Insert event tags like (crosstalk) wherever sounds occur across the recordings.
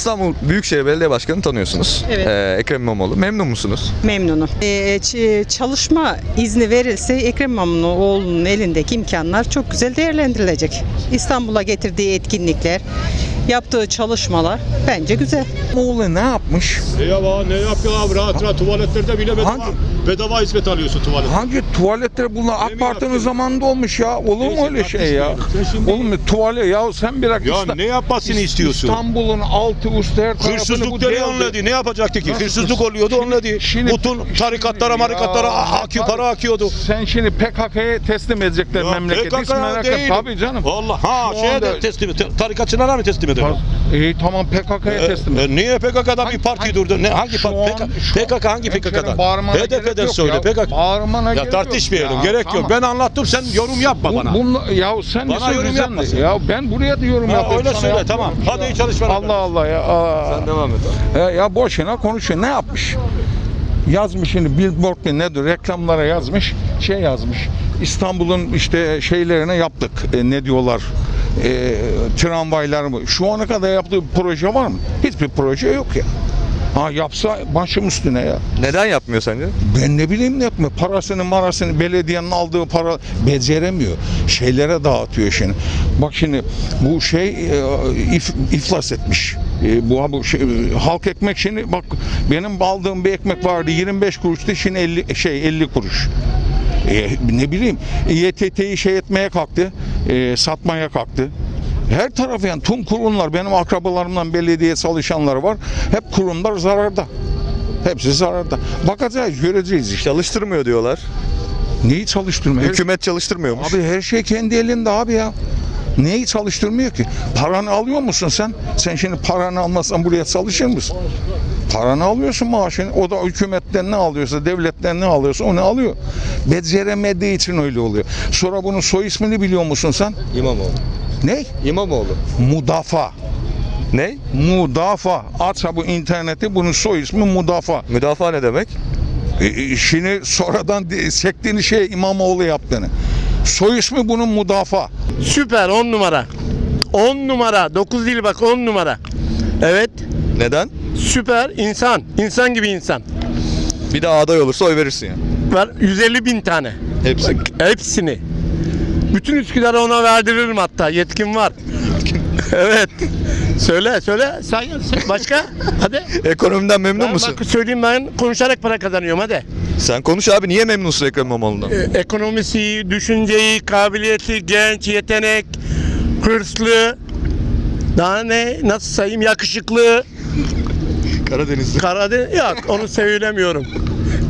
İstanbul Büyükşehir Belediye Başkanı'nı tanıyorsunuz. Evet. Ee, Ekrem İmamoğlu. Memnun musunuz? Memnunum. Ee, ç- çalışma izni verilse Ekrem İmamoğlu'nun elindeki imkanlar çok güzel değerlendirilecek. İstanbul'a getirdiği etkinlikler, yaptığı çalışmalar bence güzel. İmamoğlu ne yapmış? Ne ya ne yapıyor abi rahat rahat tuvaletlerde bile bedava, Hangi- bedava hizmet alıyorsun tuvalet. Hangi tuvaletler bunlar AK Parti'nin zamanında olmuş ya. Olur mu Neyse, öyle şey ya? tartışmayalım. Sen şimdi- tuvalet ya sen bir dakika. Ya İsta- ne yapmasını istiyorsun? İstanbul'un altı üstü her tarafını bu Hırsızlıkları devre- önledi. Ne yapacaktı ki? Nasıl Hırsızlık hırsız? oluyordu önledi. şimdi- Bütün tarikatlara Ya, marikatlara akıyor, para akıyordu. Sen şimdi PKK'ya teslim edecekler Ya memleketi. Hiç merak etme. değil. Tabii canım. Allah ha Şu şeye anda- de teslim. Tarikatçılara mı teslim eder? İyi tamam PKK'ya teslim et. E, niye PKK'da bir parti hangi- durdu? Ne hangi Şu parti? an- PKK, hangi HDP'den yok söyle ya. PKK. Bağırmana Ya tartışmayalım. Ya, gerek tamam. yok. Ben anlattım sen yorum yapma Bu, bana. bunla- ya sen Bana yorum yapmasın. Ya ben buraya da yorum Ha, yapıyorum. öyle söyle, yapmıyorum tamam. Hadi iyi çalışmalar. Allah Allah ya. Aa. devam et He, ya boşuna konuşuyor. Ne yapmış? Yazmış şimdi billboard mi nedir reklamlara yazmış şey yazmış İstanbul'un işte şeylerine yaptık E, ne diyorlar e, tramvaylar mı şu ana kadar yaptığı proje var mı hiçbir proje yok ya ha yapsa başım üstüne ya Neden yapmıyor sence? ben ne bileyim ne yapmıyor. Parasını marasını belediyenin aldığı para beceremiyor. Şeylere dağıtıyor şimdi. Bak şimdi bu şey e, if- iflas etmiş. E, bu bu şey, halk ekmek şimdi bak benim aldığım bir ekmek vardı 25 kuruştu şimdi 50 şey 50 kuruş. E, ne bileyim YTT'yi şey etmeye kalktı. e, satmaya kalktı. Her tarafı yani tüm kurumlar benim akrabalarımdan belediye çalışanlar var. Hep kurumlar zararda. Hepsi zararda. Bakacağız, göreceğiz işte. Çalıştırmıyor diyorlar. Neyi çalıştırmıyor? Hükümet çalıştırmıyormuş. Abi her şey kendi elinde abi ya. Neyi çalıştırmıyor ki? Paranı alıyor musun sen? Sen şimdi paranı almazsan buraya çalışır mısın? Paranı alıyorsun maaşını. O da hükümetten ne alıyorsa, devletten ne alıyorsa onu alıyor. Beceremediği için öyle oluyor. Sonra bunun soy ismini biliyor musun sen? İmamoğlu. Ne? İmamoğlu. Mudafa. Ne? Mudafa. Açsa bu interneti bunun soy ismi Mudafa. Müdafaa ne demek? E, e, şimdi sonradan sektiğini şey İmamoğlu yaptığını. Soy ismi bunun Mudafa. Süper 10 numara. 10 numara. 9 değil bak 10 numara. Evet. Neden? Süper insan. İnsan gibi insan. Bir daha aday olursa oy verirsin yani. Var 150 bin tane. Hepsi. Hepsini. Bütün Üsküdar'ı ona verdiririm hatta. Yetkim var. (laughs) evet. Söyle söyle. Sen- başka? Hadi. Ekonomiden memnun Ben musun? bak söyleyeyim ben konuşarak para kazanıyorum hadi. Sen konuş abi niye memnunsun Ekrem İmamoğlu'ndan? Ee, ekonomisi, iyi, düşünceyi, kabiliyeti, genç, yetenek, hırslı, daha ne nasıl sayayım yakışıklı, Karadeniz'de. Karadeniz yok onu söylemiyorum.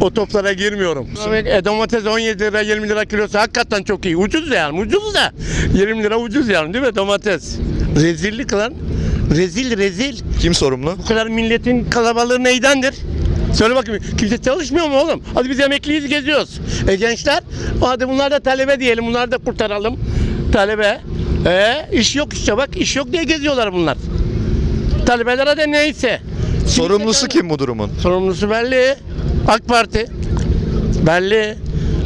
O toplara girmiyorum. E, domates 17 lira 20 lira kilosu hakikaten çok iyi. Ucuz yani ucuz da 20 lira ucuz yani değil mi domates? Rezillik lan. Rezil rezil. Kim sorumlu? Bu kadar milletin kalabalığı neydendir? Söyle bakayım kimse çalışmıyor mu oğlum? Hadi biz emekliyiz geziyoruz. E gençler hadi bunlar da talebe diyelim bunları da kurtaralım. Talebe. E iş yok işte bak iş yok diye geziyorlar bunlar. Talebelere de neyse. Sorumlusu kim bu durumun? Sorumlusu belli. AK Parti. Belli.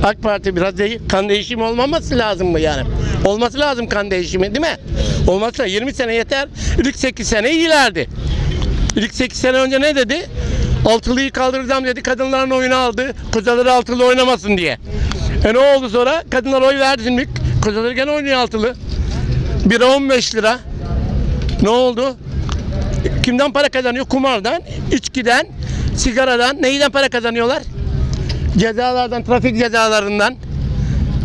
AK Parti biraz de, kan değişimi olmaması lazım mı yani? Olması lazım kan değişimi değil mi? Olmazsa 20 sene yeter. İlk 8 sene iyilerdi. İlk 8 sene önce ne dedi? Altılıyı kaldıracağım dedi. Kadınların oyunu aldı. Kocaları altılı oynamasın diye. E ne oldu sonra? Kadınlar oy verdi şimdi. Kocaları gene oynuyor altılı. Biri 15 lira. Ne oldu? Kimden para kazanıyor? Kumardan, içkiden, sigaradan. Neyden para kazanıyorlar? Cezalardan, trafik cezalarından.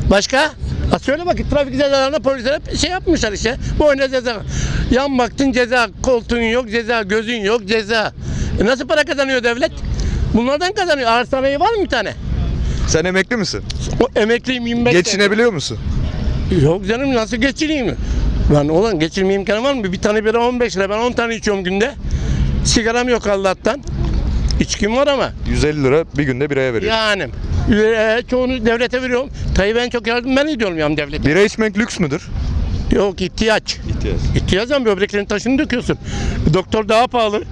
Başka? Ha söyle bakayım trafik cezalarında polisler hep şey yapmışlar işte. Boyuna ceza. Yan baktın ceza, koltuğun yok ceza, gözün yok ceza. E nasıl para kazanıyor devlet? Bunlardan kazanıyor. Arsanayı var mı bir tane? Sen emekli misin? O emekliyim 25 sene. Geçinebiliyor musun? Yok canım nasıl geçireyim? Ben olan geçirme imkanı var mı? Bir tane bira 15 lira. Ben 10 tane içiyorum günde. Sigaram yok Allah'tan. İçkim var ama. 150 lira bir günde biraya veriyor. Yani. Ee, çoğunu devlete veriyorum. Tayyip en çok yardım ben ediyorum yani devlete. Bira içmek lüks müdür? Yok ihtiyaç. İhtiyaç. İhtiyaç ama böbreklerin taşını döküyorsun. Doktor daha pahalı.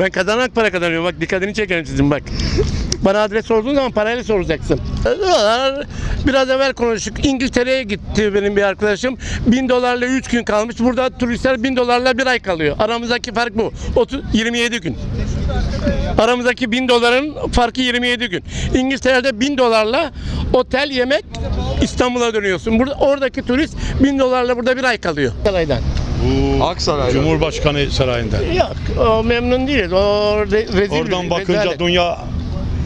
Ben kazanarak para kazanıyorum. Bak dikkatini çekerim sizin bak. Bana adres sorduğun zaman parayla soracaksın. Biraz evvel konuştuk. İngiltere'ye gitti benim bir arkadaşım. 1000 dolarla 3 gün kalmış. Burada turistler 1000 dolarla bir ay kalıyor. Aramızdaki fark bu. 30, 27 gün. Aramızdaki 1000 doların farkı 27 gün. İngiltere'de 1000 dolarla otel yemek İstanbul'a dönüyorsun. Burada oradaki turist 1000 dolarla burada bir ay kalıyor. Saraydan. Aksaray'da. Cumhurbaşkanı sarayında. Yok, o memnun değiliz. O re- rezil. Oradan bakınca rezalet. dünya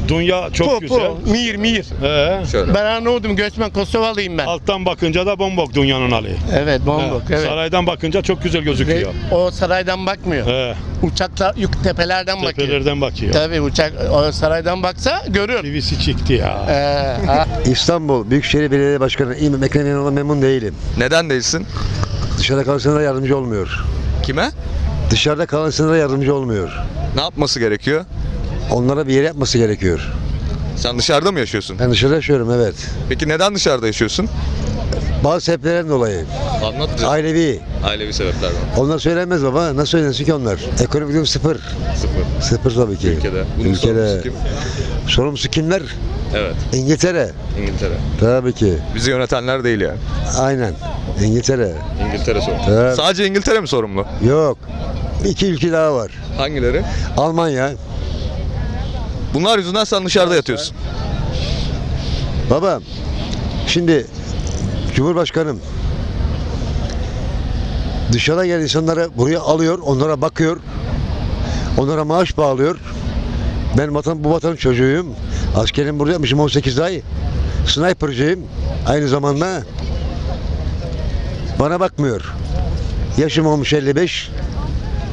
dünya çok Po, güzel. po, Mir, mir. He. Şöyle. Ben Arnavut'um, göçmen Kosovalıyım ben. Alttan bakınca da bombok dünyanın hali. Evet, bombok. He. Evet. Saraydan bakınca çok güzel Ve gözüküyor. o saraydan bakmıyor. He. Uçaklar yük tepelerden bakıyor. Tepelerden bakıyor. Tabii uçak o saraydan baksa görür. TV'si çıktı ya. Ee, ha. İstanbul Büyükşehir Belediye Başkanı İmam Ekrem İmamoğlu'na memnun değilim. Neden değilsin? Dışarıda kalan sınıra yardımcı olmuyor. Kime? Dışarıda kalan sınıra yardımcı olmuyor. Ne yapması gerekiyor? Onlara bir yere yapması gerekiyor. Sen dışarıda mı yaşıyorsun? Ben dışarıda yaşıyorum evet. Peki neden dışarıda yaşıyorsun? Bazı sebeplerden dolayı. Anlat. Ailevi. Ailevi sebeplerden. Onlar söylenmez baba. Nasıl söylensin ki onlar? Ekonomik durum sıfır. Sıfır. Sıfır tabii ki. Ülkede. Bunun Ülkede. sorumlusu kim? Sorumlusu kimler? Evet. İngiltere. İngiltere. Tabii ki. Bizi yönetenler değil yani. Aynen. İngiltere. İngiltere sorumlu. Evet. Sadece İngiltere mi sorumlu? Yok. İki ülke daha var. Hangileri? Almanya. Bunlar yüzünden sen dışarıda yatıyorsun. Baba, şimdi Cumhurbaşkanım dışarıda gelen insanları buraya alıyor, onlara bakıyor, onlara maaş bağlıyor. Ben vatan, bu vatanın çocuğuyum. Askerim burada yapmışım 18 ay. Sniper'cıyım aynı zamanda. Bana bakmıyor. Yaşım olmuş 55.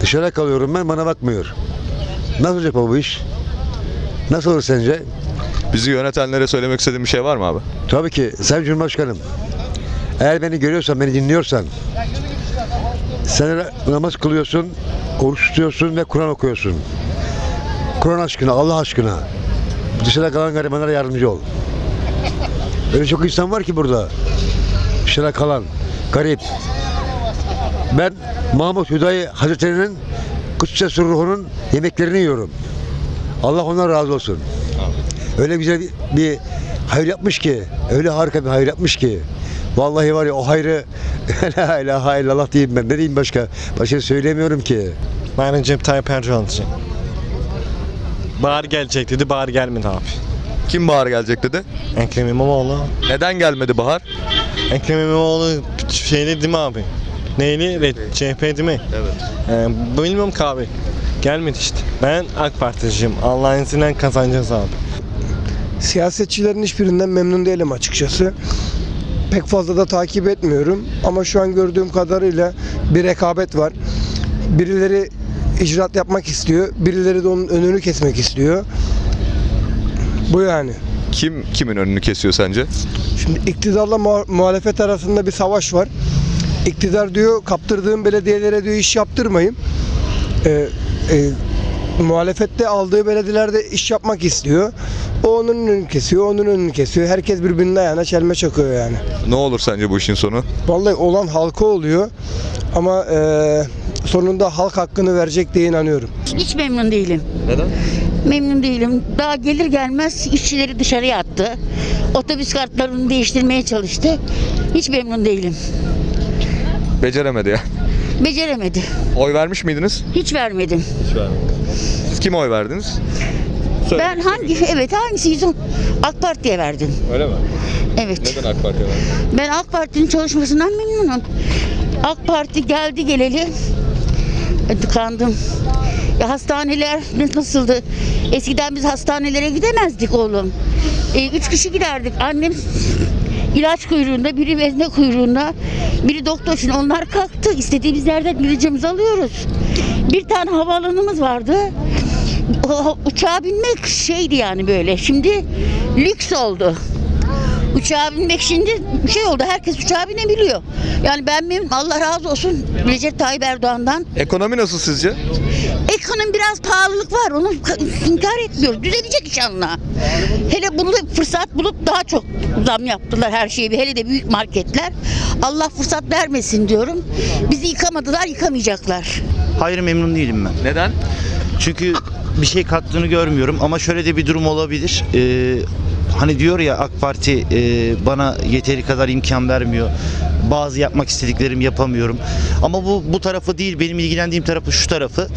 Dışarıda kalıyorum ben, bana bakmıyor. Nasıl olacak bu iş? Nasıl olur sence? Bizi yönetenlere söylemek istediğin bir şey var mı abi? Tabii ki Sayın Cumhurbaşkanım. Eğer beni görüyorsan, beni dinliyorsan sen namaz kılıyorsun, oruç tutuyorsun ve Kur'an okuyorsun. Kur'an aşkına, Allah aşkına dışarıda kalan garibanlara yardımcı ol. Öyle çok insan var ki burada. Dışarıda kalan, garip. Ben Mahmut Hüdayi Hazretleri'nin Kutsi Ruhu'nun yemeklerini yiyorum. Allah ondan razı olsun. Öyle güzel bir, bir hayır yapmış ki, öyle harika bir hayır yapmış ki. Vallahi var ya o hayrı (laughs) la ilahe illallah diyeyim ben. Ne diyeyim başka? Başka söylemiyorum ki. Ben Recep Tayyip Erdoğan diyeceğim. Bahar gelecek dedi, bahar gelmedi abi. Kim bahar gelecek dedi? Ekrem İmamoğlu. Neden gelmedi bahar? Ekrem İmamoğlu şeyli değil mi abi? Neyli? Re- CHP değil mi? Evet. Ee, bilmiyorum ki abi. Gelmedi işte. Ben AK Parti'ciyim. Allah'ın izniyle kazanacağız abi. Siyasetçilerin hiçbirinden memnun değilim açıkçası. Pek fazla da takip etmiyorum ama şu an gördüğüm kadarıyla bir rekabet var. Birileri icraat yapmak istiyor, birileri de onun önünü kesmek istiyor. Bu yani. Kim kimin önünü kesiyor sence? Şimdi iktidarla muha- muhalefet arasında bir savaş var. İktidar diyor kaptırdığım belediyelere diyor iş yaptırmayın. Ee, e, muhalefette aldığı belediyelerde iş yapmak istiyor. O onun önünü kesiyor, onun önünü kesiyor. Herkes birbirinin ayağına çelme çakıyor yani. Ne olur sence bu işin sonu? Vallahi olan halka oluyor. Ama e, sonunda halk hakkını verecek diye inanıyorum. Hiç memnun değilim. Neden? Memnun değilim. Daha gelir gelmez işçileri dışarıya attı. Otobüs kartlarını değiştirmeye çalıştı. Hiç memnun değilim. Beceremedi ya. Beceremedi. Oy vermiş miydiniz? Hiç vermedim. Siz kime oy verdiniz? Ben hangi evet hangisi AK Parti'ye verdim. Öyle mi? Evet. Neden AK Parti'ye verdiniz? Ben AK Parti'nin çalışmasından memnunum. AK Parti geldi geleli tıkandım. Ya hastaneler nasıldı? Eskiden biz hastanelere gidemezdik oğlum. E, üç kişi giderdik. Annem ilaç kuyruğunda, biri vezne kuyruğunda, biri doktor için. Onlar kalktı. İstediğimiz yerden ilacımızı alıyoruz. Bir tane havaalanımız vardı. Uçağa binmek şeydi yani böyle. Şimdi lüks oldu. Uçağa binmek şimdi şey oldu. Herkes uçağa binebiliyor. Yani ben memnunum. Allah razı olsun Recep Tayyip Erdoğan'dan. Ekonomi nasıl sizce? Ekonomi biraz pahalılık var. Onu ka- inkar etmiyoruz. Düzelecek inşallah. Hele bunu da fırsat bulup daha çok zam yaptılar her şeyi. Hele de büyük marketler. Allah fırsat vermesin diyorum. Bizi yıkamadılar, yıkamayacaklar. Hayır memnun değilim ben. Neden? Çünkü bir şey kattığını görmüyorum ama şöyle de bir durum olabilir. Ee, hani diyor ya AK Parti e, bana yeteri kadar imkan vermiyor. Bazı yapmak istediklerimi yapamıyorum. Ama bu bu tarafı değil. Benim ilgilendiğim tarafı şu tarafı.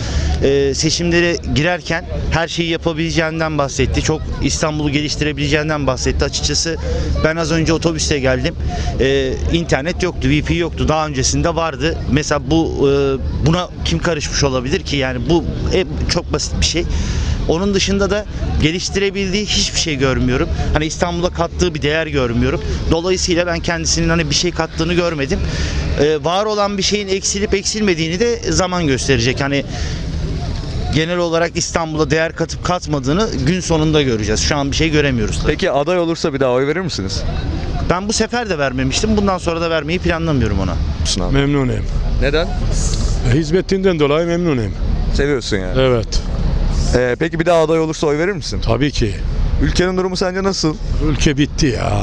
Ee, seçimlere girerken her şeyi yapabileceğinden bahsetti. Çok İstanbul'u geliştirebileceğinden bahsetti. Açıkçası ben az önce otobüste geldim. Ee, internet yoktu, wifi yoktu. Daha öncesinde vardı. Mesela bu e, buna kim karışmış olabilir ki? Yani bu e, çok basit bir şey. Onun dışında da geliştirebildiği hiçbir şey görmüyorum. Hani İstanbul'a kattığı bir değer görmüyorum. Dolayısıyla ben kendisinin hani bir şey kattığını görmedim. Ee, var olan bir şeyin eksilip eksilmediğini de zaman gösterecek. Hani genel olarak İstanbul'a değer katıp katmadığını gün sonunda göreceğiz. Şu an bir şey göremiyoruz. tabii. Peki aday olursa bir daha oy verir misiniz? Ben bu sefer de vermemiştim. Bundan sonra da vermeyi planlamıyorum ona. Memnunum. Neden? Hizmetinden dolayı memnunum. Seviyorsun yani. Evet. Ee, peki bir daha aday olursa oy verir misin? Tabii ki. Ülkenin durumu sence nasıl? Ülke bitti ya.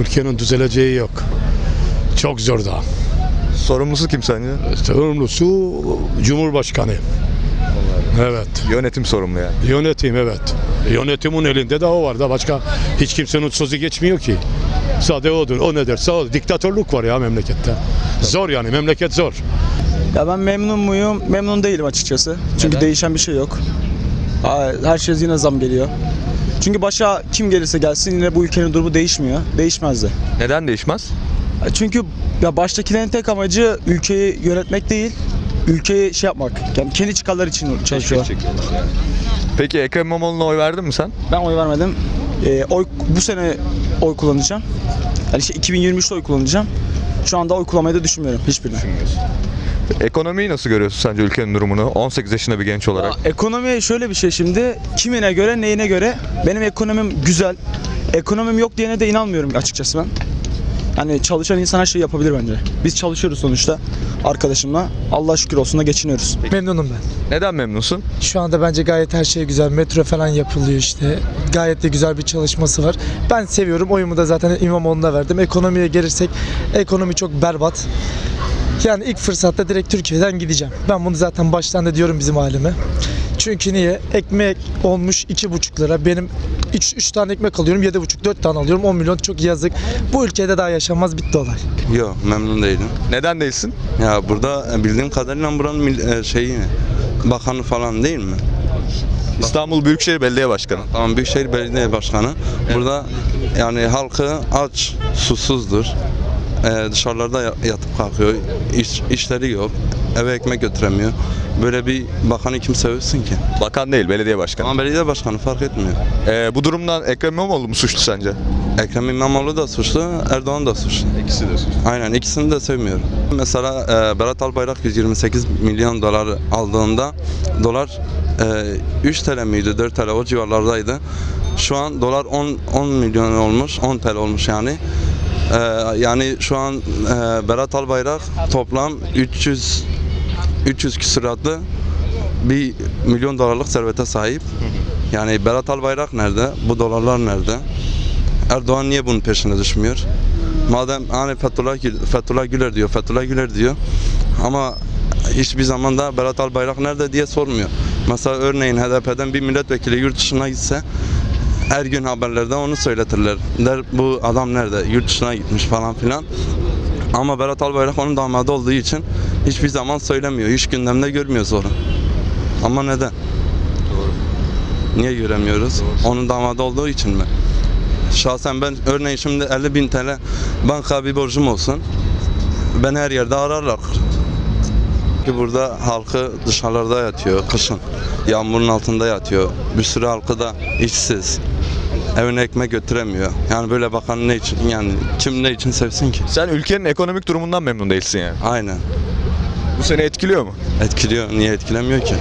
Ülkenin düzeleceği yok. Çok zor da. Sorumlusu kim sence? Sorumlusu Cumhurbaşkanı. Evet. Yönetim sorumlu yani. Yönetim evet. Yönetimin elinde de o var da başka hiç kimsenin sözü geçmiyor ki. Sade odur. O ne derse o. Diktatörlük var ya memlekette. Zor yani memleket zor. Ya ben memnun muyum? Memnun değilim açıkçası. Çünkü değişen bir şey yok. Her şey yine zam geliyor. Çünkü başa kim gelirse gelsin yine bu ülkenin durumu değişmiyor. Değişmez de. Neden değişmez? Çünkü ya baştakilerin tek amacı ülkeyi yönetmek değil, ülkeyi şey yapmak. Yani kendi çıkarları için çalışıyorlar. Peki Ekrem İmamoğlu'na oy verdin mi sen? Ben oy vermedim. Ee, oy bu sene oy kullanacağım. Yani işte 2023'te oy kullanacağım. Şu anda oy kullanmayı da düşünmüyorum hiçbirine. Ekonomiyi nasıl görüyorsun sence ülkenin durumunu? 18 yaşında bir genç olarak. Ya, ekonomi şöyle bir şey şimdi. Kimine göre, neyine göre. Benim ekonomim güzel. Ekonomim yok diyene de inanmıyorum açıkçası ben. Yani çalışan insan her şeyi yapabilir bence. Biz çalışıyoruz sonuçta arkadaşımla. Allah şükür olsun da geçiniyoruz. Memnunum ben. Neden memnunsun? Şu anda bence gayet her şey güzel. Metro falan yapılıyor işte. Gayet de güzel bir çalışması var. Ben seviyorum. Oyumu da zaten İmamoğlu'na verdim. Ekonomiye gelirsek ekonomi çok berbat. Yani ilk fırsatta direkt Türkiye'den gideceğim. Ben bunu zaten baştan da diyorum bizim aileme. Çünkü niye? Ekmek olmuş iki buçuk lira. Benim 3, 3 tane ekmek alıyorum. Yedi buçuk 4 tane alıyorum. 10 milyon çok yazık. Bu ülkede daha yaşanmaz bitti olay. Yok memnun değilim. Neden değilsin? Ya burada bildiğim kadarıyla buranın e, şeyi bakanı falan değil mi? İstanbul Büyükşehir Belediye Başkanı. Tamam Büyükşehir Belediye Başkanı. Burada yani halkı aç, susuzdur. Ee, dışarılarda ya- yatıp kalkıyor. İş, işleri yok. Eve ekmek götüremiyor. Böyle bir bakanı kim seversin ki? Bakan değil, belediye başkanı. Ama belediye başkanı fark etmiyor. Ee, bu durumdan Ekrem İmamoğlu mu suçlu sence? Ekrem İmamoğlu da suçlu, Erdoğan da suçlu. İkisi de suçlu. Aynen ikisini de sevmiyorum. Mesela e, Berat Albayrak 128 milyon dolar aldığında dolar e, 3 TL miydi 4 TL o civarlardaydı. Şu an dolar 10 10 milyon olmuş 10 TL olmuş yani. E, yani şu an e, Berat Albayrak toplam 300 300 küsuratlı bir milyon dolarlık servete sahip. Yani Berat Albayrak nerede? Bu dolarlar nerede? Erdoğan niye bunun peşine düşmüyor? Madem hani Fethullah, Gül, Fethullah Güler diyor, Fethullah Güler diyor ama hiçbir zaman da Berat Albayrak nerede diye sormuyor. Mesela örneğin HDP'den bir milletvekili yurt dışına gitse her gün haberlerde onu söyletirler. Der bu adam nerede? Yurt dışına gitmiş falan filan. Ama Berat Albayrak onun damadı olduğu için hiçbir zaman söylemiyor. Hiç gündemde görmüyoruz onu. Ama neden? Niye göremiyoruz? Onun damadı olduğu için mi? Şahsen ben örneğin şimdi 50 bin TL banka bir borcum olsun. Ben her yerde ararlar. Ki burada halkı dışarılarda yatıyor kışın. Yağmurun altında yatıyor. Bir sürü halkı da işsiz. Evine ekmek götüremiyor. Yani böyle bakan ne için yani kim ne için sevsin ki? Sen ülkenin ekonomik durumundan memnun değilsin yani. Aynen. Bu seni etkiliyor mu? Etkiliyor. Niye etkilemiyor ki?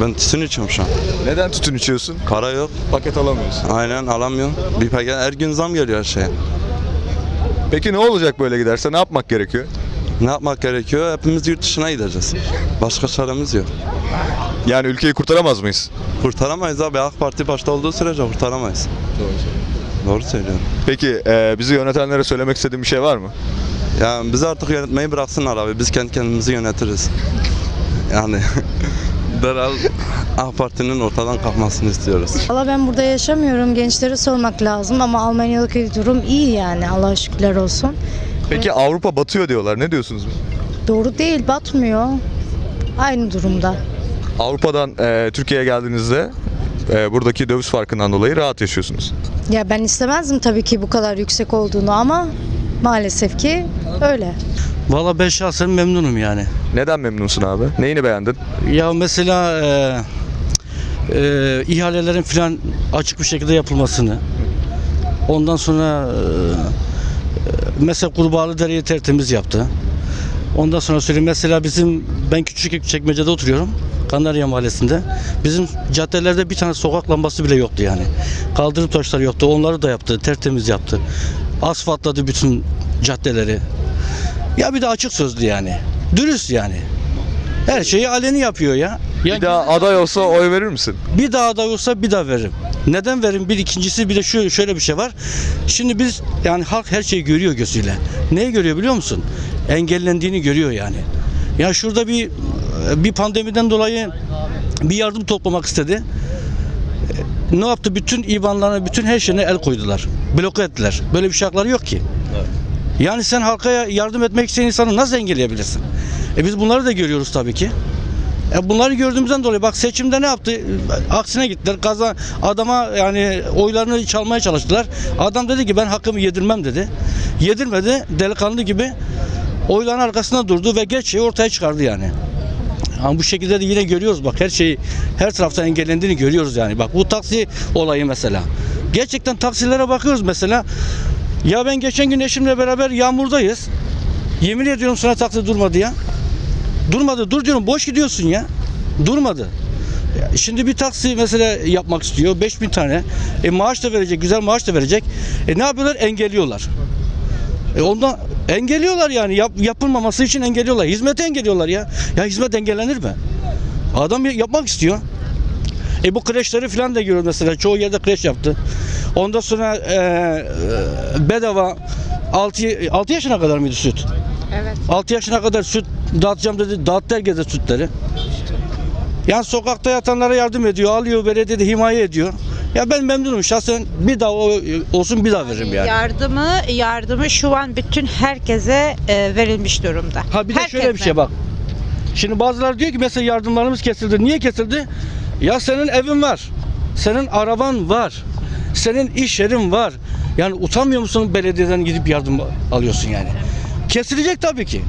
Ben tütün içiyorum şu an. Neden tütün içiyorsun? Para yok. Paket alamıyorsun. Aynen alamıyorum. Bir paket her gün zam geliyor her şeye. Peki ne olacak böyle giderse? Ne yapmak gerekiyor? Ne yapmak gerekiyor? Hepimiz yurt dışına gideceğiz. Başka çaremiz yok. Yani ülkeyi kurtaramaz mıyız? Kurtaramayız abi. AK Parti başta olduğu sürece kurtaramayız. Doğru söylüyorum. Peki e, bizi yönetenlere söylemek istediğin bir şey var mı? Ya bizi artık yönetmeyi bıraksınlar abi. Biz kendi kendimizi yönetiriz. Yani (laughs) Derhal AK Parti'nin ortadan kalkmasını istiyoruz. Valla ben burada yaşamıyorum. Gençlere sormak lazım ama Almanya'daki durum iyi yani. Allah'a şükürler olsun. Peki Avrupa batıyor diyorlar. Ne diyorsunuz? Doğru değil, batmıyor. Aynı durumda. Avrupa'dan e, Türkiye'ye geldiğinizde e, buradaki döviz farkından dolayı rahat yaşıyorsunuz. Ya ben istemezdim tabii ki bu kadar yüksek olduğunu ama maalesef ki öyle. Valla ben şahsen memnunum yani. Neden memnunsun abi? Neyini beğendin? Ya mesela e, e, ihalelerin filan açık bir şekilde yapılmasını. Ondan sonra e, mesela Kurbağalı Dere'yi tertemiz yaptı. Ondan sonra söyleyeyim mesela bizim ben küçük çekmecede oturuyorum. Kanarya Mahallesi'nde. Bizim caddelerde bir tane sokak lambası bile yoktu yani. Kaldırım taşları yoktu. Onları da yaptı. Tertemiz yaptı. Asfaltladı bütün caddeleri. Ya bir de açık sözlü yani. Dürüst yani. Her şeyi aleni yapıyor ya. Bir daha aday olsa oy verir misin? bir daha da olsa bir daha veririm. Neden veririm? Bir ikincisi bir de şu şöyle bir şey var. Şimdi biz yani halk her şeyi görüyor gözüyle. Neyi görüyor biliyor musun? Engellendiğini görüyor yani. Ya şurada bir bir pandemiden dolayı bir yardım toplamak istedi. Ne yaptı? Bütün IBAN'larına, bütün her şeyine el koydular. Bloke ettiler. Böyle bir şey hakları yok ki. Yani sen halka yardım etmek isteyen insanı nasıl engelleyebilirsin? E biz bunları da görüyoruz tabii ki. E bunları gördüğümüzden dolayı bak seçimde ne yaptı? Aksine gittiler. Kaza adama yani oylarını çalmaya çalıştılar. Adam dedi ki ben hakkımı yedirmem dedi. Yedirmedi. Delikanlı gibi oyların arkasında durdu ve gerçeği ortaya çıkardı yani. Ama bu şekilde de yine görüyoruz bak her şey her taraftan engellendiğini görüyoruz yani. Bak bu taksi olayı mesela. Gerçekten taksilere bakıyoruz mesela. Ya ben geçen gün eşimle beraber yağmurdayız. Yemin ediyorum sana taksi durmadı ya. Durmadı. Dur diyorum boş gidiyorsun ya. Durmadı. Şimdi bir taksi mesela yapmak istiyor. 5000 tane. E maaş da verecek. Güzel maaş da verecek. E ne yapıyorlar? Engelliyorlar. E ondan engelliyorlar yani. Yap, yapılmaması için engelliyorlar. Hizmeti engelliyorlar ya. Ya hizmet engellenir mi? Adam yapmak istiyor. E bu kreşleri falan da görüyoruz mesela. Çoğu yerde kreş yaptı. Ondan sonra e, e, bedava 6, 6 yaşına kadar mıydı süt? Evet. 6 yaşına kadar süt dağıtacağım dedi. Dağıttı herkese sütleri. Yani sokakta yatanlara yardım ediyor. Alıyor belediyede himaye ediyor. Ya ben memnunum şahsen bir daha o- olsun bir daha veririm yani. Yardımı yardımı şu an bütün herkese e, verilmiş durumda. Ha bir de şöyle bir Herkese. şey bak. Şimdi bazıları diyor ki mesela yardımlarımız kesildi. Niye kesildi? Ya senin evin var. Senin araban var. Senin iş yerin var. Yani utanmıyor musun belediyeden gidip yardım alıyorsun yani? Kesilecek tabii ki.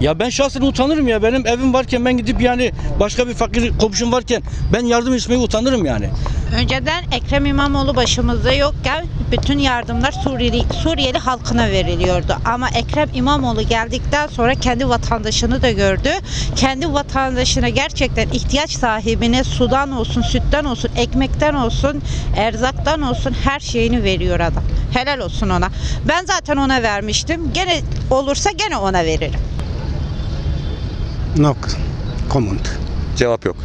Ya ben şahsen utanırım ya. Benim evim varken ben gidip yani başka bir fakir komşum varken ben yardım istemeye utanırım yani. Önceden Ekrem İmamoğlu başımızda yokken bütün yardımlar Suriyeli, Suriyeli halkına veriliyordu. Ama Ekrem İmamoğlu geldikten sonra kendi vatandaşını da gördü. Kendi vatandaşına gerçekten ihtiyaç sahibine sudan olsun, sütten olsun, ekmekten olsun, erzaktan olsun her şeyini veriyor adam. Helal olsun ona. Ben zaten ona vermiştim. Gene olursa gene ona veririm. No comment. Cevap yok.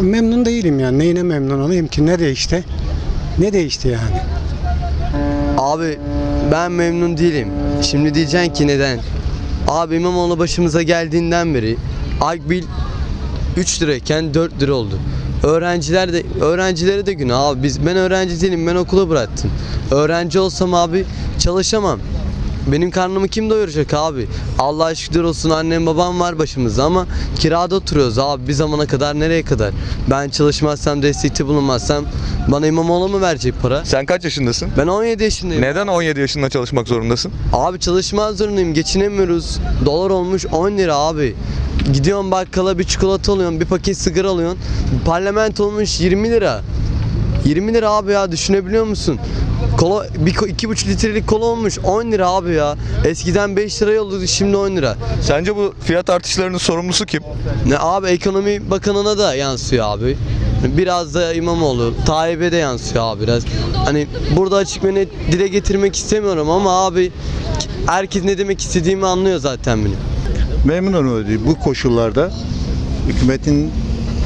Memnun değilim yani. Neyine memnun olayım ki? Ne değişti? Ne değişti yani? Abi ben memnun değilim. Şimdi diyeceksin ki neden? Abi İmamoğlu başımıza geldiğinden beri Akbil 3 lirayken 4 lira oldu. Öğrenciler de öğrencilere de günah abi biz ben öğrenci değilim ben okulu bıraktım. Öğrenci olsam abi çalışamam. Benim karnımı kim doyuracak abi? Allah şükür olsun annem babam var başımızda ama kirada oturuyoruz abi bir zamana kadar nereye kadar? Ben çalışmazsam destekçi bulunmazsam bana İmamoğlu mu verecek para? Sen kaç yaşındasın? Ben 17 yaşındayım. Neden 17 yaşında çalışmak zorundasın? Abi çalışmaz zorundayım. Geçinemiyoruz. Dolar olmuş 10 lira abi. Gidiyorsun bakkala bir çikolata alıyorsun, bir paket sigara alıyorsun. Parlament olmuş 20 lira. 20 lira abi ya düşünebiliyor musun? Kola bir iki buçuk litrelik kola olmuş 10 lira abi ya. Eskiden 5 liraya olurdu şimdi 10 lira. Sence bu fiyat artışlarının sorumlusu kim? Ne abi ekonomi bakanına da yansıyor abi. Biraz da İmamoğlu, Tayyip'e de yansıyor abi biraz. Hani burada açık ve net dile getirmek istemiyorum ama abi herkes ne demek istediğimi anlıyor zaten benim. Memnunum bu koşullarda. Hükümetin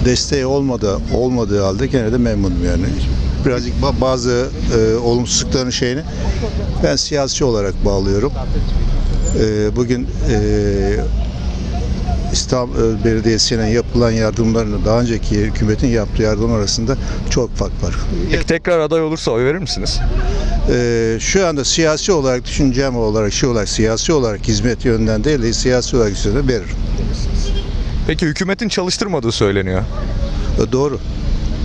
desteği olmadı, olmadığı halde gene de memnunum yani. Birazcık ba- bazı e, olumsuzlukların şeyini ben siyasi olarak bağlıyorum. E, bugün e, İstanbul Belediyesi'ne yapılan yardımlarla daha önceki hükümetin yaptığı yardım arasında çok fark var. Peki tekrar aday olursa oy verir misiniz? Ee, şu anda siyasi olarak düşüncem olarak şey olarak siyasi olarak hizmet yönden değil de siyasi olarak hizmet veririm. Peki hükümetin çalıştırmadığı söyleniyor. E, Doğru.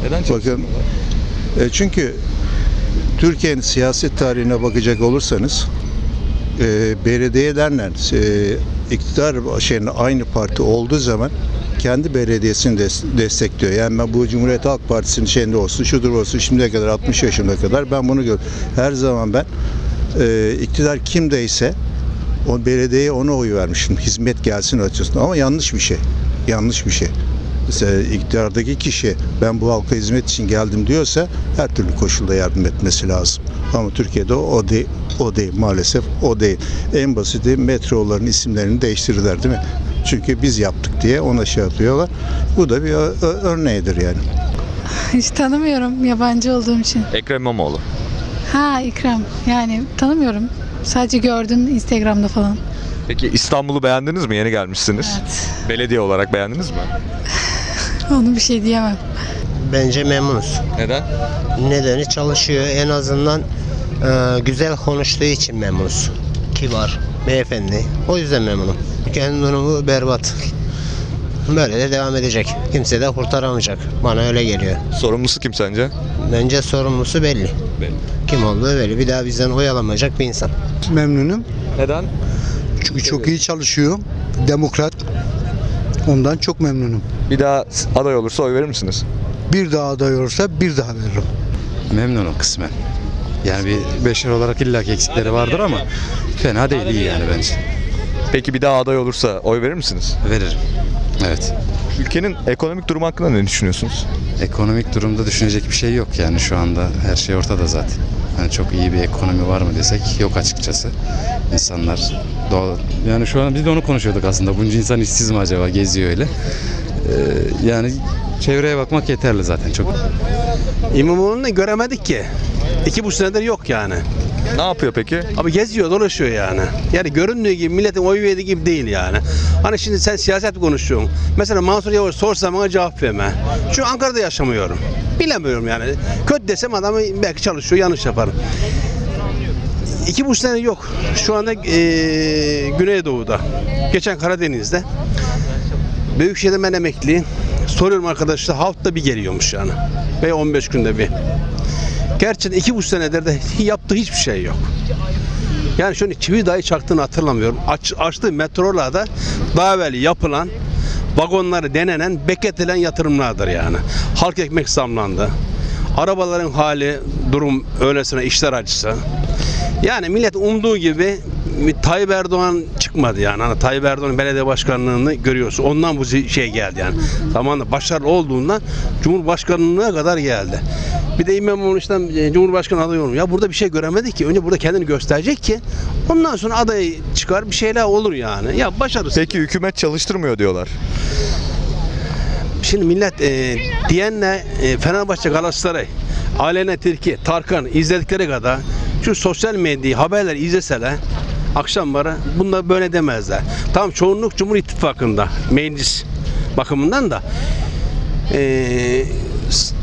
Neden Bakın e, çünkü Türkiye'nin siyaset tarihine bakacak olursanız e, belediyelerle e, iktidar şeyinin aynı parti olduğu zaman kendi belediyesini des- destekliyor. Yani ben bu Cumhuriyet Halk Partisi'nin şeyinde olsun, şudur olsun şimdiye kadar 60 yaşına kadar ben bunu gör. Her zaman ben e, iktidar kimdeyse o belediyeye ona oy vermişim. Hizmet gelsin açısından ama yanlış bir şey. Yanlış bir şey. Mesela iktidardaki kişi ben bu halka hizmet için geldim diyorsa her türlü koşulda yardım etmesi lazım. Ama Türkiye'de o değil, o değil maalesef o değil. En basiti metroların isimlerini değiştirdiler değil mi? Çünkü biz yaptık diye ona şey yapıyorlar. Bu da bir örneğidir yani. (laughs) Hiç tanımıyorum yabancı olduğum için. Ekrem İmamoğlu. Ha İkram yani tanımıyorum. Sadece gördüm Instagram'da falan. Peki İstanbul'u beğendiniz mi? Yeni gelmişsiniz. Belediye olarak beğendiniz mi? (sighs) Onu bir şey diyemem. Bence memnunuz. Neden? Nedeni çalışıyor. En azından e, güzel konuştuğu için memnunuz. Kibar, beyefendi. O yüzden memnunum. Kendi durumu berbat. Böyle de devam edecek. Kimse de kurtaramayacak. Bana öyle geliyor. Sorumlusu kim sence? Bence sorumlusu belli. Kim olduğu belli. Bir daha bizden oy alamayacak bir insan. Memnunum. Neden? Çünkü çok iyi çalışıyor. Demokrat. Ondan çok memnunum. Bir daha aday olursa oy verir misiniz? Bir daha aday olursa bir daha veririm. Memnunum kısmen. Yani bir beşer olarak illaki eksikleri vardır ama fena değil iyi yani bence. Peki bir daha aday olursa oy verir misiniz? Veririm. Evet. Ülkenin ekonomik durumu hakkında ne düşünüyorsunuz? Ekonomik durumda düşünecek bir şey yok yani şu anda her şey ortada zaten. Yani çok iyi bir ekonomi var mı desek yok açıkçası. İnsanlar doğal yani şu an biz de onu konuşuyorduk aslında. Bunca insan işsiz mi acaba geziyor öyle. Ee, yani çevreye bakmak yeterli zaten çok. İmamoğlu'nu göremedik ki. İki buçuk senedir yok yani. Ne yapıyor peki? Abi geziyor, dolaşıyor yani. Yani göründüğü gibi milletin oy verdiği gibi değil yani. Hani şimdi sen siyaset konuşuyorsun. Mesela Mansur Yavaş sorsa bana cevap verme. Çünkü Ankara'da yaşamıyorum. Bilemiyorum yani. Kötü desem adamı belki çalışıyor, yanlış yaparım. İki buçuk sene yok. Şu anda eee Güneydoğu'da. Geçen Karadeniz'de. Büyükşehir'de ben emekliyim. Soruyorum arkadaşlar hafta bir geliyormuş yani. Ve 15 günde bir. Gerçekten iki buçuk senedir de yaptığı hiçbir şey yok. Yani şöyle çivi dahi çaktığını hatırlamıyorum. Aç, açtığı metrolarda daha evvel yapılan vagonları denenen, bekletilen yatırımlardır yani. Halk ekmek zamlandı. Arabaların hali, durum öylesine işler acısı. Yani millet umduğu gibi Tayyip Erdoğan çıkmadı yani. Hani Tayyip Erdoğan belediye başkanlığını görüyorsun. Ondan bu şey geldi yani. Zamanında başarılı olduğundan Cumhurbaşkanlığına kadar geldi. Bir de İmamoğlu işte e, Cumhurbaşkanı adayı olmuş. Ya burada bir şey göremedi ki. Önce burada kendini gösterecek ki ondan sonra aday çıkar bir şeyler olur yani. Ya başarısız. Peki hükümet çalıştırmıyor diyorlar. Şimdi millet e, diyenle e, Fenerbahçe Galatasaray, Aleyna Tilki, Tarkan izledikleri kadar şu sosyal medyayı haberler izleseler akşamları bunda böyle demezler. Tamam çoğunluk Cumhur İttifakı'nda meclis bakımından da e,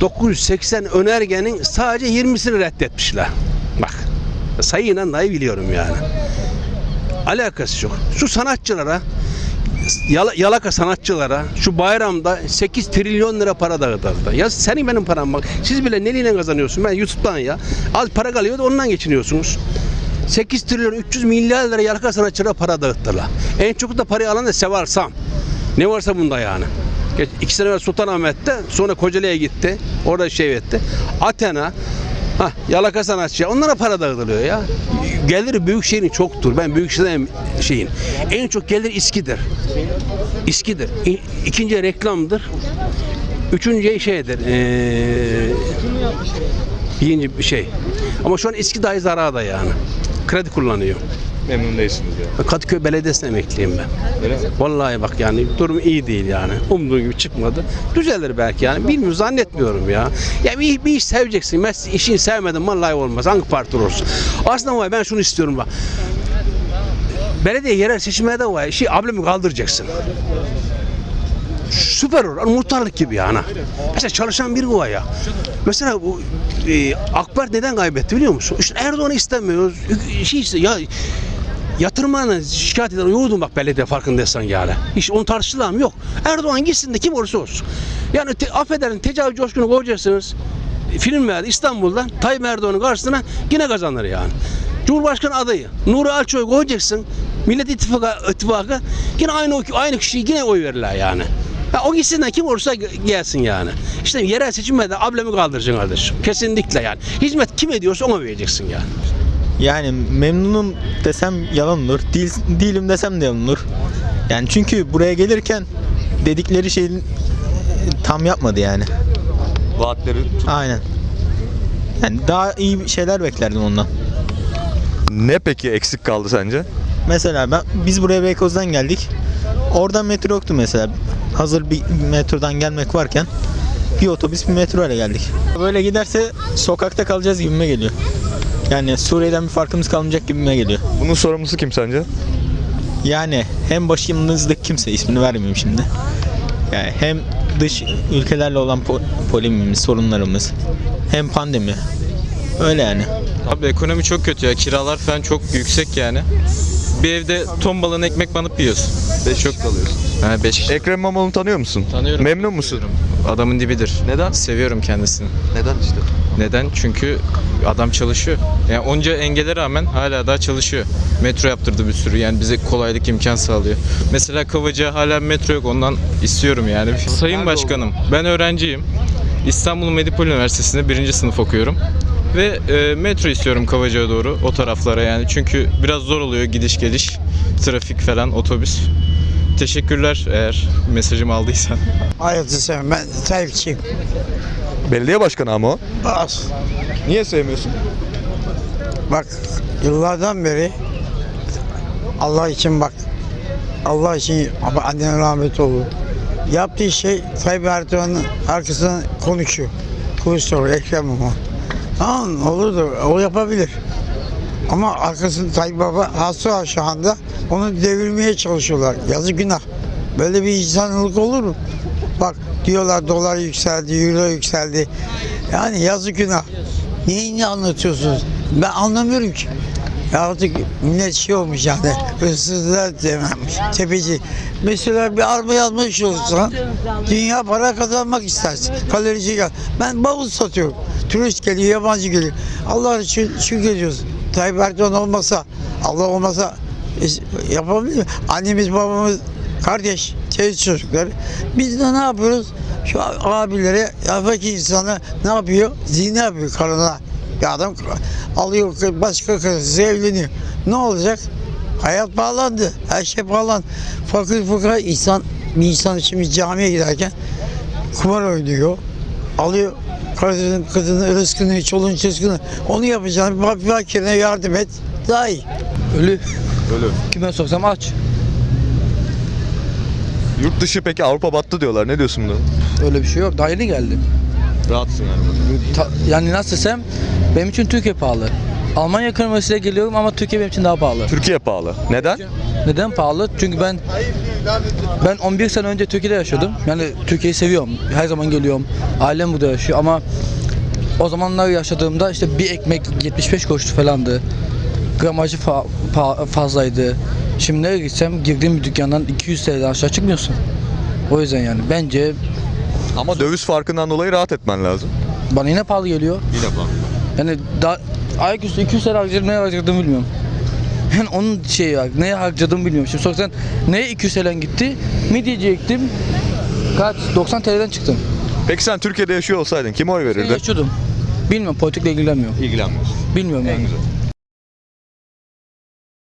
980 önergenin sadece 20'sini reddetmişler. Bak sayıyla dahi biliyorum yani. Alakası yok. Şu sanatçılara Yala- yalaka sanatçılara şu bayramda 8 trilyon lira para dağıtıldı. Ya senin benim param bak. Siz bile neyle kazanıyorsun? Ben YouTube'dan ya. Az para kalıyor da ondan geçiniyorsunuz. 8 trilyon 300 milyar lira yalaka sanatçılara para dağıttılar. En çok da parayı alan da Seval Sam. Ne varsa bunda yani. Geç, iki sene evvel Sultanahmet'te sonra Kocaeli'ye gitti. Orada şey etti. Athena Ha, yalaka sanatçı. Onlara para dağıtılıyor ya. Geliri büyük şehrin çoktur. Ben büyük şehirden şeyin. En çok gelir İSKİ'dir. İSKİ'dir. İkinci reklamdır. Üçüncü şeydir. Ee, birinci bir şey. Ama şu an İSKİ dahi zararda yani. Kredi kullanıyor. Memnun değilsiniz ya. Kadıköy Belediyesi'ne emekliyim ben. Öyle mi? Vallahi bak yani durum iyi değil yani. Umduğun gibi çıkmadı. Düzelir belki yani. Bilmiyorum zannetmiyorum ya. Ya bir, bir iş seveceksin. Mes işini sevmedin vallahi olmaz. Hangi parti olursun. Aslında var ben şunu istiyorum bak. Belediye yerel seçimlerde var. Şey ablemi kaldıracaksın. Süper olur. Hani muhtarlık gibi yani. Mesela çalışan biri var ya. Mesela bu e, AK neden kaybetti biliyor musun? İşte Erdoğan'ı istemiyoruz. Şey işte ya yatırımlarına şikayet eden yoğurdun bak belediye farkındaysan yani. Hiç onu tartıştılar? Yok. Erdoğan gitsin de kim olursa olsun. Yani te, affedersin tecavüz coşkunu koyacaksınız. Film verdi İstanbul'dan Tayyip Erdoğan'ın karşısına yine kazanır yani. Cumhurbaşkanı adayı Nuri Alço'yu koyacaksın. Millet İttifakı, İttifakı yine aynı aynı kişiyi yine oy verirler yani. Ya o gitsin de kim olursa gelsin yani. İşte yerel seçimde ablemi kaldıracaksın kardeşim. Kesinlikle yani. Hizmet kim ediyorsa ona vereceksin yani. Yani memnunum desem yalan olur. Değil, değilim desem de yalan olur. Yani çünkü buraya gelirken dedikleri şeyin tam yapmadı yani. Vaatleri Aynen. Yani daha iyi şeyler beklerdim ondan. ne peki eksik kaldı sence? Mesela ben biz buraya Beykoz'dan geldik. Oradan metro yoktu mesela. Hazır bir metrodan gelmek varken bir otobüs bir metro ile geldik. Böyle giderse sokakta kalacağız gibime geliyor. Yani Suriye'den bir farkımız kalmayacak gibime geliyor. Bunun sorumlusu kim sence? Yani hem başımızdaki kimse ismini vermeyeyim şimdi. Yani hem dış ülkelerle olan po- polemimiz, sorunlarımız hem pandemi. Öyle yani. Abi ekonomi çok kötü ya. Kiralar falan çok yüksek yani. Bir evde ton balığına ekmek banıp yiyorsun. 5 çok kalıyorsun. Ha 5 Ekrem İmamoğlu'nu tanıyor musun? Tanıyorum. Memnun musun? Adamın dibidir. Neden? Seviyorum kendisini. Neden işte? Neden? Çünkü adam çalışıyor. Yani onca engele rağmen hala daha çalışıyor. Metro yaptırdı bir sürü. Yani bize kolaylık imkan sağlıyor. Mesela Kavacığa hala metro yok. Ondan istiyorum yani. Sayın Başkanım, ben öğrenciyim. İstanbul Medipol Üniversitesi'nde birinci sınıf okuyorum. Ve e, metro istiyorum Kavacığa doğru o taraflara yani. Çünkü biraz zor oluyor gidiş geliş. Trafik falan, otobüs. Teşekkürler eğer mesajımı aldıysan. Hayatı sevmem. Ben Tayyipçiyim. Belediye başkanı ama o. Az. Niye sevmiyorsun? Bak yıllardan beri Allah için bak. Allah için ama annenin rahmet olur. Yaptığı şey Tayyip Erdoğan'ın arkasından konuşuyor. Kılıçdaroğlu, Ekrem İmamoğlu. Tamam olur da o yapabilir. Ama arkasında Tayyip Baba hasta şu anda onu devirmeye çalışıyorlar. Yazık günah. Böyle bir insanlık olur mu? Bak diyorlar dolar yükseldi, euro yükseldi. Yani yazık günah. Neyini anlatıyorsunuz? Ben anlamıyorum ki. Ya artık millet şey olmuş yani. Hırsızlar dememiş. Tepeci. Mesela bir araba yazmış olsan dünya para kazanmak istersin. Kalorici gel. Ben bavul satıyorum. Turist geliyor, yabancı geliyor. Allah için şükrediyoruz. Tayyip Erdoğan olmasa, Allah olmasa yapabilir mi? Annemiz, babamız, kardeş, teyze çocukları. Biz de ne yapıyoruz? Şu abilere, yafaki insana ne yapıyor? Zina yapıyor karına. Bir adam alıyor başka karısı evleniyor. Ne olacak? Hayat bağlandı. Her şey bağlandı. Fakir fukara insan bir insan için bir camiye giderken kumar oynuyor. Alıyor karısının, kızının rızkını, çoluğun çocuğunu. Onu yapacağını bir fakirine yardım et. Daha iyi. Ölü. Ölü. Kime soksam aç. Yurt dışı peki Avrupa battı diyorlar. Ne diyorsun buna? Öyle bir şey yok. Daha yeni geldi. Rahatsın yani. Ta- yani nasıl desem benim için Türkiye pahalı. Almanya ekonomisiyle geliyorum ama Türkiye benim için daha pahalı. Türkiye pahalı. Neden? Neden pahalı? Çünkü ben ben 11 sene önce Türkiye'de yaşadım. Yani Türkiye'yi seviyorum. Her zaman geliyorum. Ailem burada yaşıyor ama o zamanlar yaşadığımda işte bir ekmek 75 kuruştu falandı. Gramajı fa- pa- fazlaydı. Şimdi nereye gitsem girdiğim bir dükkandan 200 TL'den aşağı çıkmıyorsun. O yüzden yani bence Ama döviz farkından dolayı rahat etmen lazım. bana yine pahalı geliyor. Yine pahalı. Yani daha ayaküstü 200 lira harcadım neye harcadığımı bilmiyorum. Yani onun şeyi var, neye harcadığımı bilmiyorum. Şimdi sorsan neye 200 TL'den gitti? Midyeciye gittim. Kaç? 90 TL'den çıktım. Peki sen Türkiye'de yaşıyor olsaydın kime oy verirdin? yaşıyordum. Bilmiyorum politikle ilgilenmiyorum. İlgilenmiyorsun. Bilmiyorum En yani. güzel.